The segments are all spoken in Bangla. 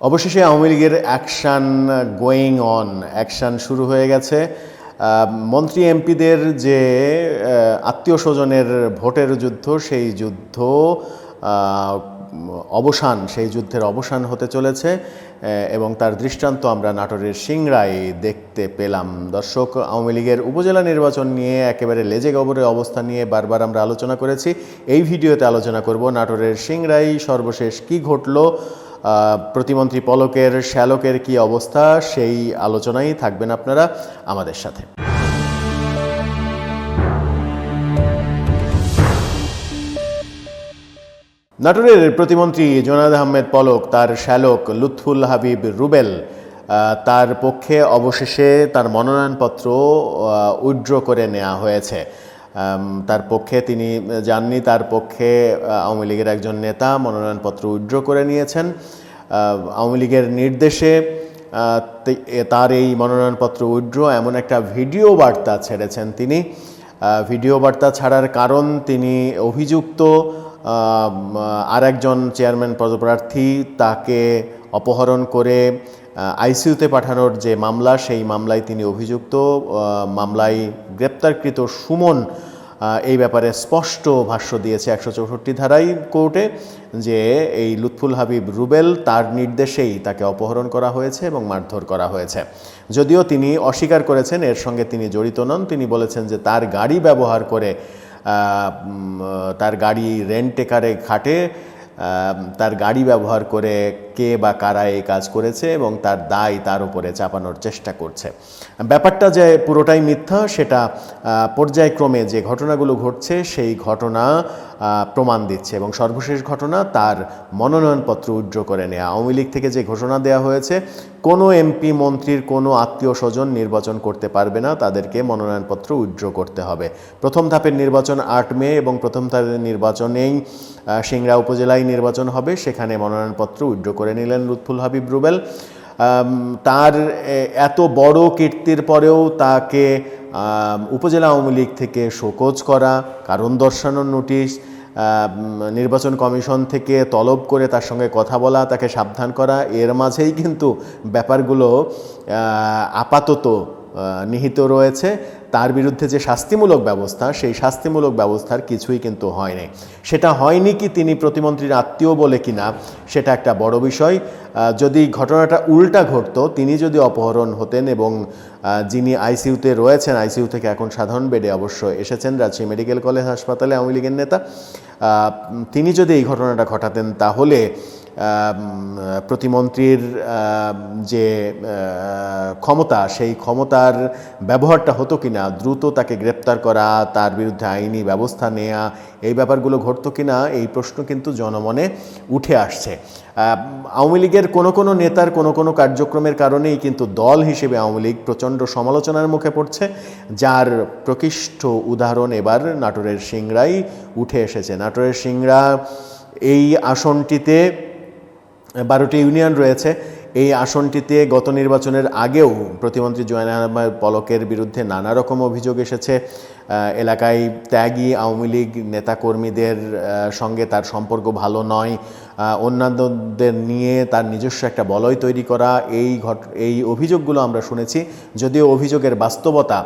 অবশেষে আওয়ামী লীগের অ্যাকশান গোয়িং অন, অ্যাকশান শুরু হয়ে গেছে। মন্ত্রী এমপিদের যে আত্মীয় স্বজনের ভোটের যুদ্ধ, সেই যুদ্ধ অবসান, সেই যুদ্ধের অবসান হতে চলেছে এবং তার দৃষ্টান্ত আমরা নাটোরের সিংড়ায় দেখতে পেলাম। দর্শক, আওয়ামী লীগের উপজেলা নির্বাচন নিয়ে একেবারে লেজে গবরের অবস্থা নিয়ে বারবার আমরা আলোচনা করেছি। এই ভিডিওতে আলোচনা করব নাটোরের সিংড়াই সর্বশেষ কি ঘটলো প্রতিমন্ত্রী পলকের শ্যালকের কি অবস্থা, সেই আলোচনাই থাকবেন আপনারা আমাদের সাথে। নাটোরের প্রতিমন্ত্রী জোনাদ আহমেদ পলক, তার শ্যালক লুৎফুল হাবিব রুবেল তার পক্ষে অবশেষে তার মনোনয়নপত্র উইড্র করে নেওয়া হয়েছে। তার পক্ষে তিনি যাননি, তার পক্ষে আওয়ামী লীগের একজন নেতা মনোনয়নপত্র উইড্র করে নিয়েছেন। আওয়ামী লীগের নির্দেশে তার এই মনোনয়নপত্র উইড্র এমন একটা ভিডিও বার্তা ছেড়েছেন তিনি। ভিডিও বার্তা ছাড়ার কারণ তিনি অভিযুক্ত আর একজন চেয়ারম্যান পদপ্রার্থী তাকে অপহরণ করে আইসিইউতে পাঠানোর যে মামলা, সেই মামলায় তিনি অভিযুক্ত। মামলায় গ্রেপ্তারকৃত সুমন এই ব্যাপারে স্পষ্ট ভাষ্য দিয়েছে একশো চৌষট্টি ধারাই কোর্টে যে এই লুৎফুল হাবিব রুবেল তার নির্দেশেই তাকে অপহরণ করা হয়েছে এবং মারধর করা হয়েছে। যদিও তিনি অস্বীকার করেছেন, এর সঙ্গে তিনি জড়িত নন। তিনি বলেছেন যে তার গাড়ি ব্যবহার করে তার গাড়ি রেন্টেকারে খাটে তার গাড়ি ব্যবহার করে কে বা কারা এই কাজ করেছে এবং তার দায় তার উপরে চাপানোর চেষ্টা করছে। ব্যাপারটা যে পুরোটাই মিথ্যা, সেটা পর্যায়ক্রমে যে ঘটনাগুলো ঘটছে, সেই ঘটনা প্রমাণ দিচ্ছে এবং সর্বশেষ ঘটনা তার মনোনয়নপত্র উইড্র করে নেওয়া আওয়ামী লীগ থেকে যে ঘোষণা দেওয়া হয়েছে, কোনো এমপি, মন্ত্রীর কোনো আত্মীয় স্বজন নির্বাচন করতে পারবে না, তাদেরকে মনোনয়নপত্র উইড্র করতে হবে। প্রথম ধাপের নির্বাচন আট মে এবং প্রথম ধাপের নির্বাচনেই সিংড়া উপজেলায় নির্বাচন হবে, সেখানে মনোনয়নপত্র উইড্র করে নিলেন লুৎফুল হাবিব রুবেল। তার এত বড় কীর্তির পরেও তাকে উপজেলা আওয়ামী লীগ থেকে শোকজ করা, কারণ দর্শানোর নোটিশ নির্বাচন কমিশন থেকে তলব করে তার সঙ্গে কথা বলা, তাকে সাবধান করা, এর মাঝেই কিন্তু ব্যাপারগুলো আপাতত নিহিত রয়েছে। তার বিরুদ্ধে যে শাস্তিমূলক ব্যবস্থা, সেই শাস্তিমূলক ব্যবস্থার কিছুই কিন্তু হয়নি সেটা হয়নি কি তিনি প্রতিমন্ত্রীর আত্মীয় বলে কিনা, সেটা একটা বড় বিষয়। যদি ঘটনাটা উল্টা ঘটত, তিনি যদি অপহরণ হতেন এবং যিনি আইসিইউতে রয়েছেন, আইসিইউ থেকে এখন সাধারণ বেডে অবশ্য এসেছেন, রাজশাহী মেডিকেল কলেজ হাসপাতালে আওয়ামী লীগের নেতা তিনি যদি এই ঘটনাটা ঘটাতেন, তাহলে প্রতিমন্ত্রীর যে ক্ষমতা, সেই ক্ষমতার ব্যবহারটা হতো কিনা, দ্রুত তাকে গ্রেপ্তার করা, তার বিরুদ্ধে আইনি ব্যবস্থা নেওয়া এই ব্যাপারগুলো ঘটতো কিনা, এই প্রশ্ন কিন্তু জনমনে উঠে আসছে। আওয়ামী লীগের কোনো কোনো নেতার কোনো কোনো কার্যক্রমের কারণেই কিন্তু দল হিসেবে আওয়ামী লীগ প্রচণ্ড সমালোচনার মুখে পড়ছে, যার প্রকৃষ্ট উদাহরণ এবার নাটোরের সিংড়াই উঠে এসেছে। নাটোরের সিংড়া এই আসনটিতে বারোটি ইউনিয়ন রয়েছে। এই আসনটিতে গত নির্বাচনের আগেও প্রতিমন্ত্রী জয়না আহমেদ পলকের বিরুদ্ধে নানা রকম অভিযোগ এসেছে। এলাকায় ত্যাগী আওয়ামী লীগ নেতাকর্মীদের সঙ্গে তার সম্পর্ক ভালো নয়। অন্যান্যদের নিয়ে তার নিজস্ব একটা বলয় তৈরি করা, এই ঘট, এই অভিযোগগুলো আমরা শুনেছি। যদিও অভিযোগের বাস্তবতা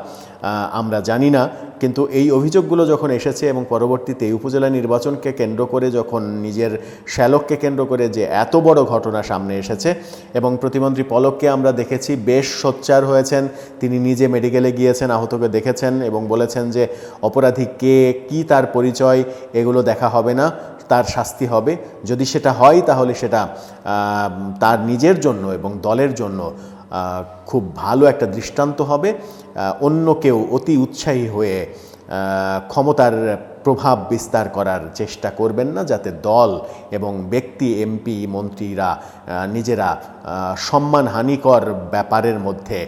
আমরা জানি না, কিন্তু এই অভিযোগগুলো যখন এসেছে এবং পরবর্তীতে উপজেলা নির্বাচনকে কেন্দ্র করে যখন নিজের শ্যালককে কেন্দ্র করে যে এত বড় ঘটনা সামনে এসেছে এবং প্রতিমন্ত্রী পলককে আমরা দেখেছি, বেশ সোচ্চার হয়েছেন। তিনি নিজে মেডিকেলে গিয়েছেন, আহতকে দেখেছেন এবং বলেছেন যে, অপরাধী কে, কি তার পরিচয়, এগুলো দেখা হবে না। তার শাস্তি হবে। যদি সেটা হয়, তাহলে সেটা তার নিজের জন্য এবং দলের জন্য খুব ভালো একটা দৃষ্টান্ত হবে। অন্য কেউ অতি উৎসাহী হয়ে ক্ষমতার প্রভাব বিস্তার করার চেষ্টা করবেন না, যাতে দল এবং ব্যক্তি, এমপি, মন্ত্রীরা নিজেরা সম্মানহানিকর ব্যাপারের মধ্যে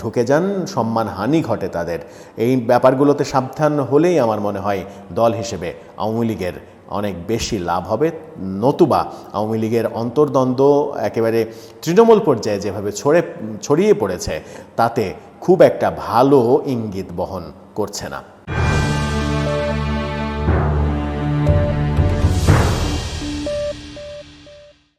ঢুকে যান। সম্মানহানি ঘটে তাদের। এই ব্যাপারগুলোতে সাবধান হলেই আমার মনে হয় দল হিসেবে আওয়ামী লীগের অনেক বেশি লাভ হবে। নতুবা আওয়ামী লীগের অন্তর্দ্বন্দ্ব একেবারে তৃণমূল পর্যায়ে যেভাবে ছড়ে, ছড়িয়ে পড়েছে, তাতে খুব একটা ভালো ইঙ্গিত বহন করছে না।